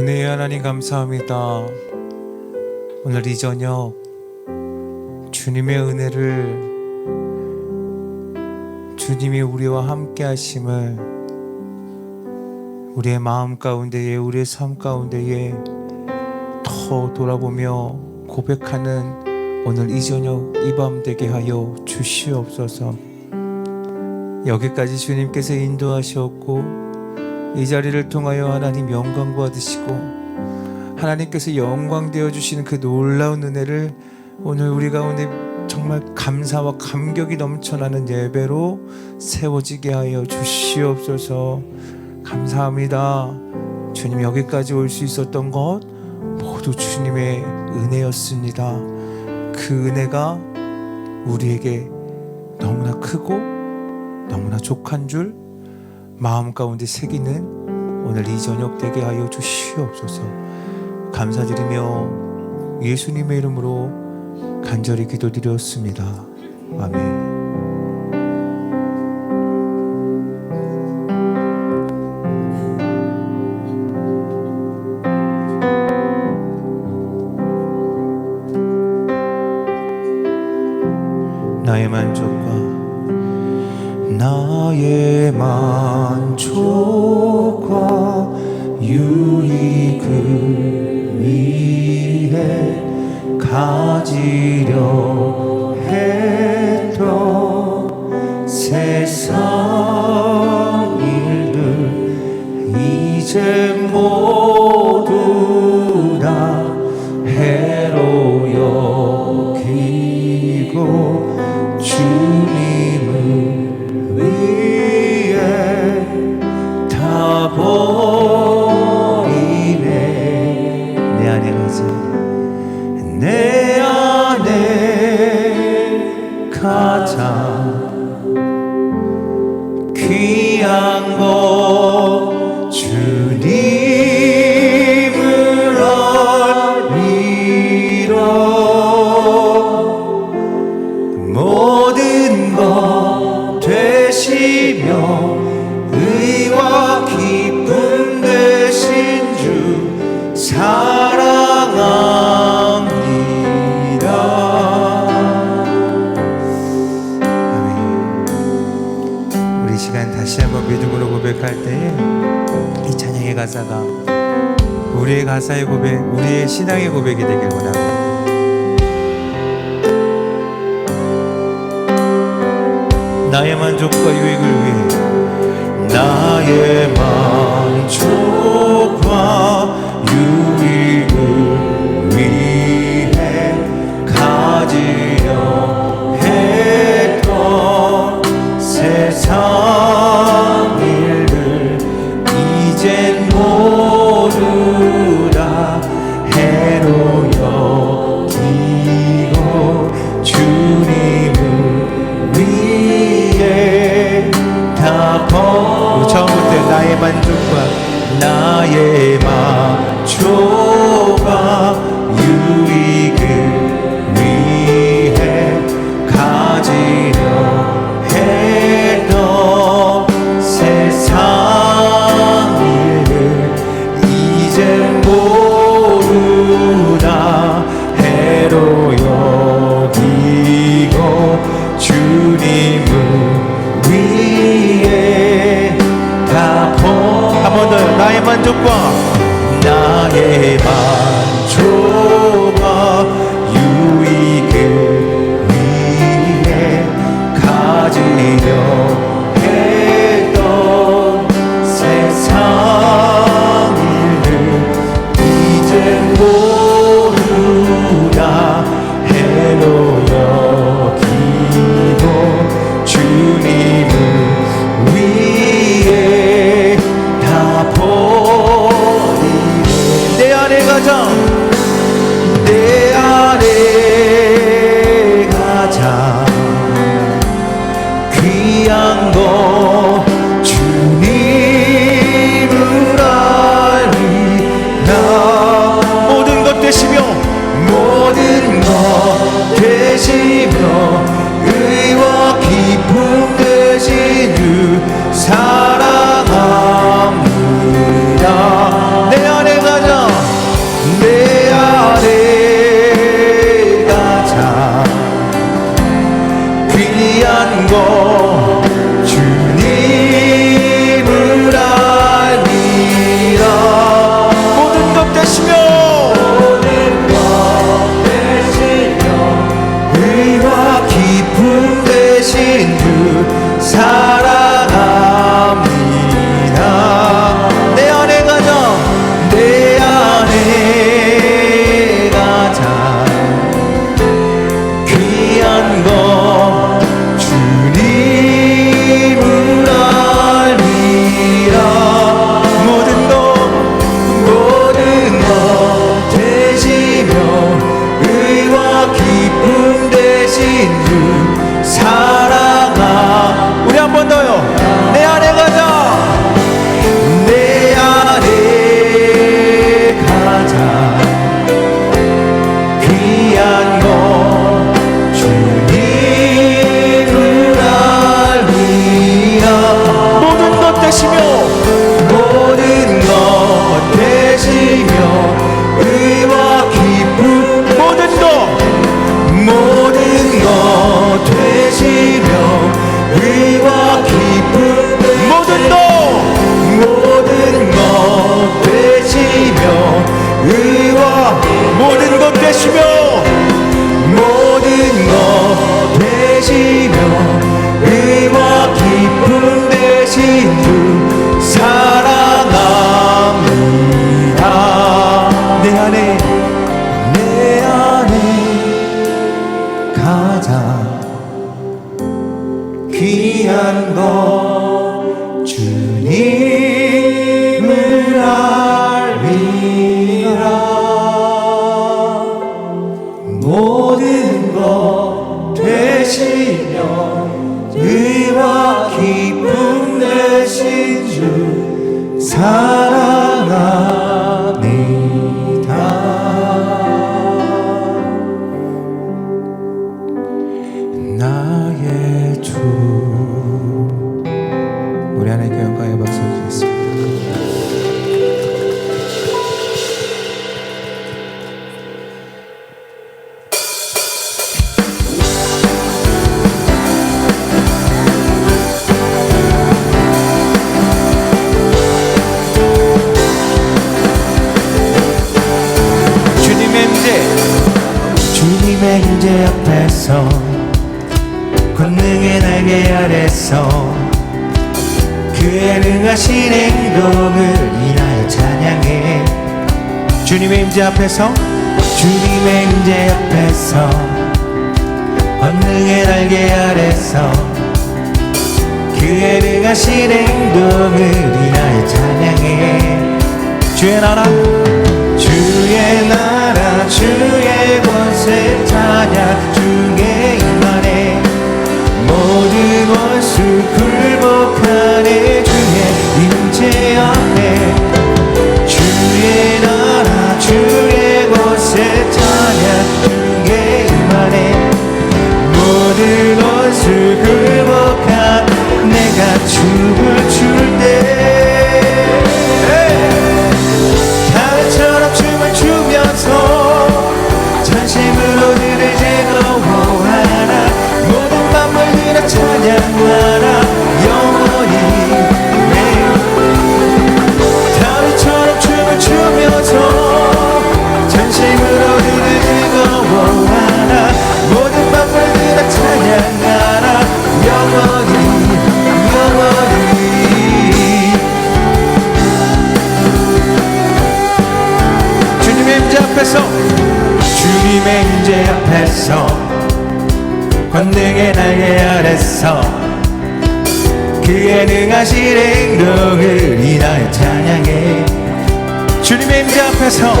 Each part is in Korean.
은혜의 하나님 감사합니다. 오늘 이 저녁 주님의 은혜를 주님이 우리와 함께 하심을 우리의 마음 가운데에 우리의 삶 가운데에 더 돌아보며 고백하는 오늘 이 저녁 이 밤 되게 하여 주시옵소서. 여기까지 주님께서 인도하셨고 이 자리를 통하여 하나님 영광 받으시고 하나님께서 영광 되어 주시는 그 놀라운 은혜를 오늘 우리 가운데 정말 감사와 감격이 넘쳐나는 예배로 세워지게 하여 주시옵소서. 감사합니다. 주님 여기까지 올 수 있었던 것 모두 주님의 은혜였습니다. 그 은혜가 우리에게 너무나 크고 너무나 족한 줄 마음 가운데 새기는 오늘 이 저녁 되게 하여 주시옵소서. 감사드리며 예수님의 이름으로 간절히 기도드렸습니다. 아멘. 세상 가사가 우리의 가사의 고백, 우리의 신앙의 고백이 되길 원합니다. 나의 만족과 유익을 위해 나의 만 Jesus. 임재 앞에서 주님의 임재 앞에서 권능의 날개 아래서 그의 능하신 행동을 인하여 찬양해. 주의 나라 주의 나라 주의 권세 찬양 주의 앞에서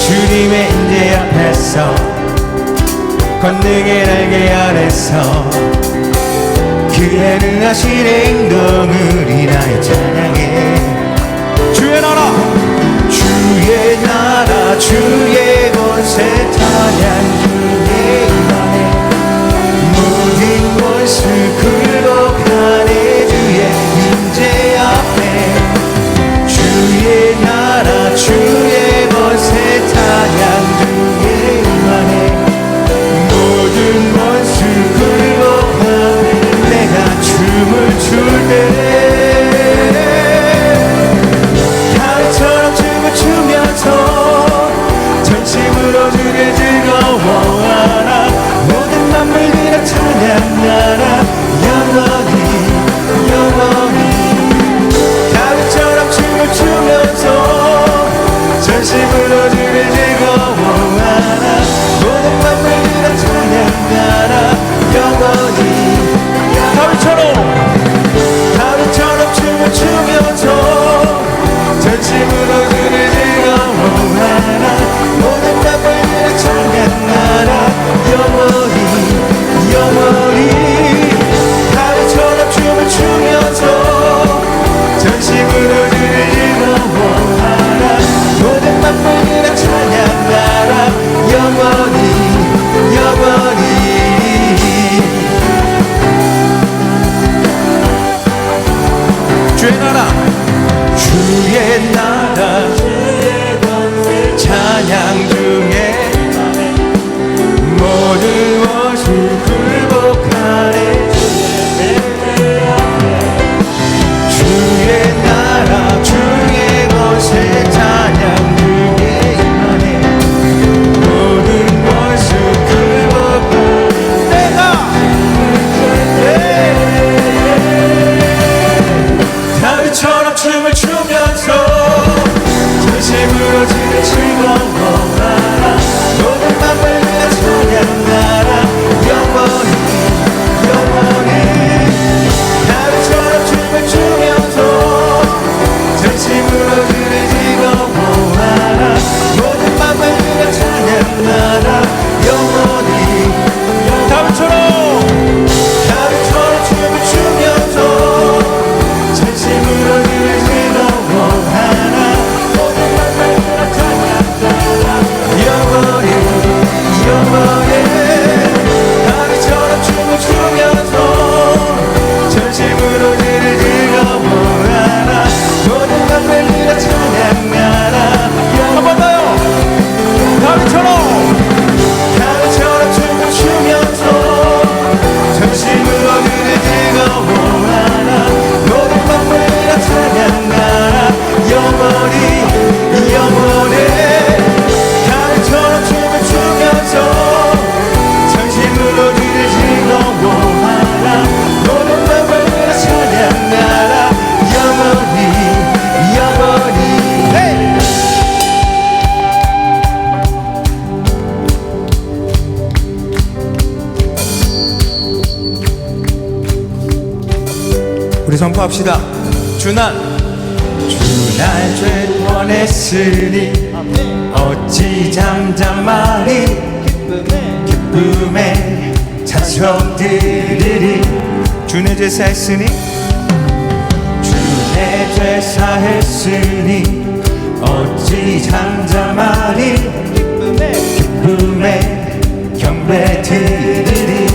주님의 인재 앞에서 권능의 날개 아래서 그의 능하신 행동을 이나의 찬양해. 주의 나라! 주의 나라 주의 권세 찬양. 주의 나라. 우리 선포합시다. 주난 주난 죄 원했으니 어찌 잠잠하리 기쁨에. 찬송드리리 주네 제사 했으니? 주네 제사 했으니 어찌 잠잠하리 기쁨에. 경배 드리리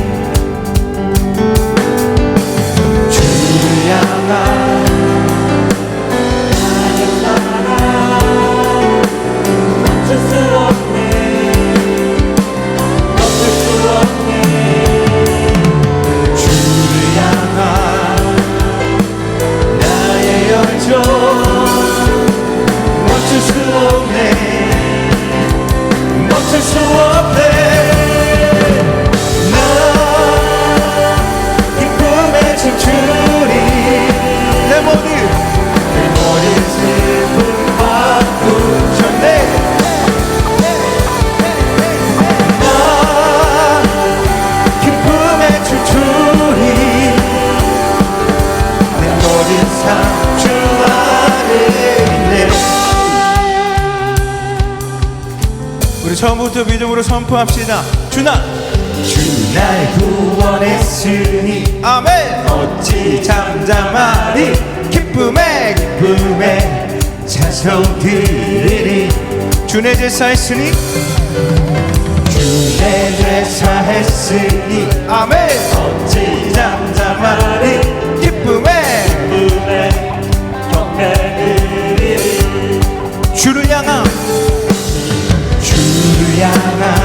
alive. 선포합시다. 주나. 주날 구원했으니 아멘. 어찌 잠잠하리 기쁨에. 기쁨에 찬송드리리 주내 제사했으니. 주내 제사했으니? 아멘. 어찌 잠잠하리 기쁨에. 기쁨에 경배드리리. 주를 향한 주를 향한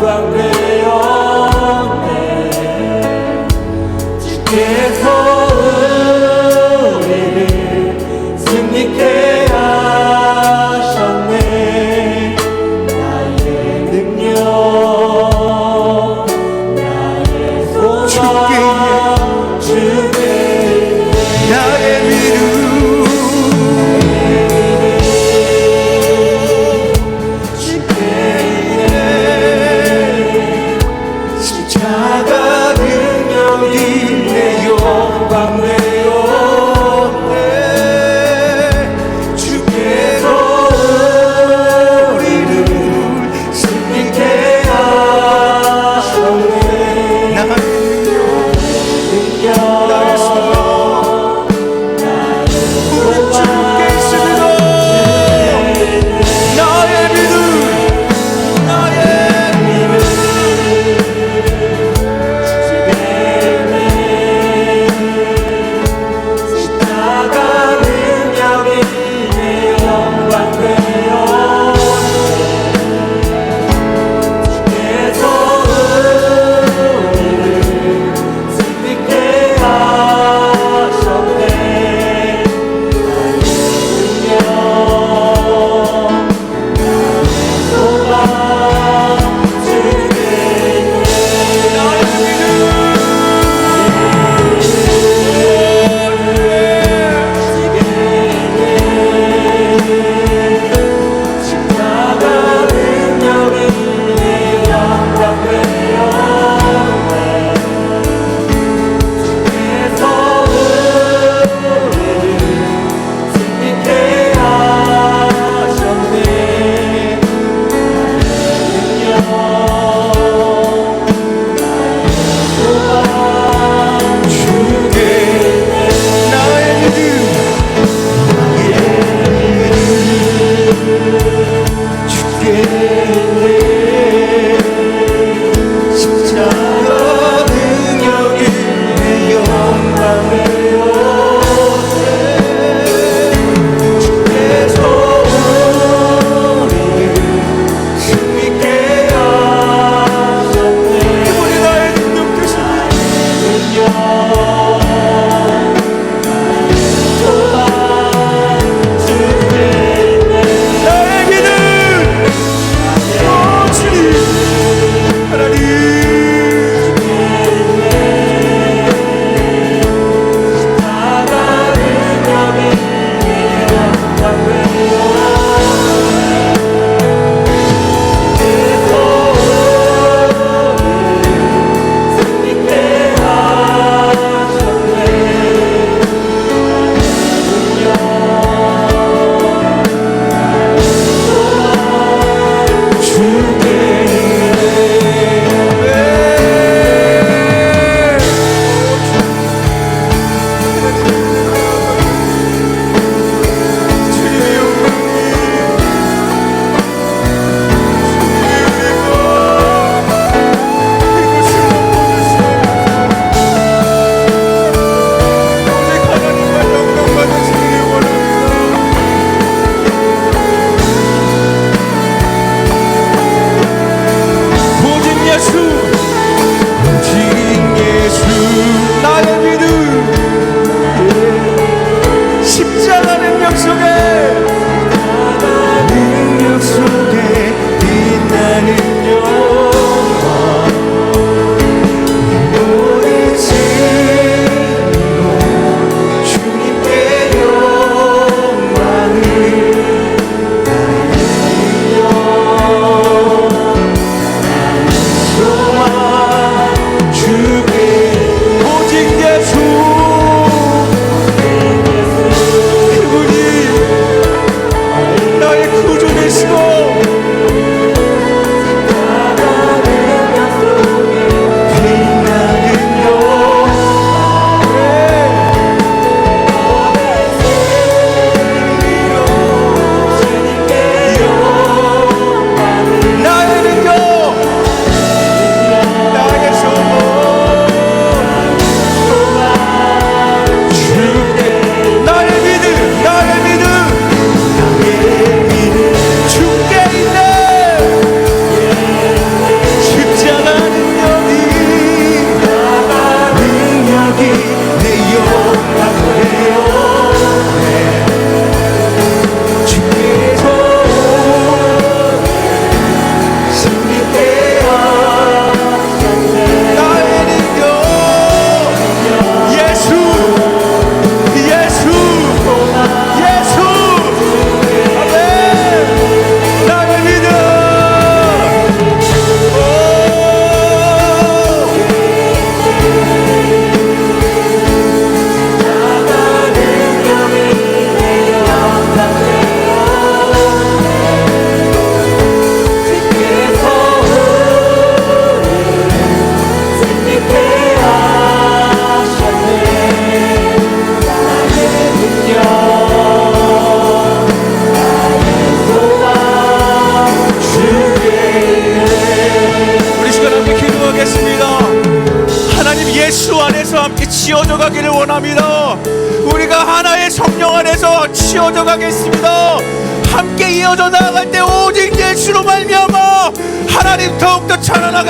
영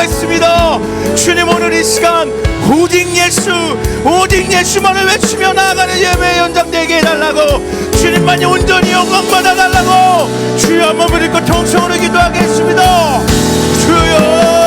있습니다. 주님 오늘 이 시간 오직 예수 오직 예수만을 외치며 나아가는 예배 연장되게 해달라고. 주님만이 온전히 영광 받아달라고. 주여 한번 부리고 통성으로 기도하겠습니다. 주여.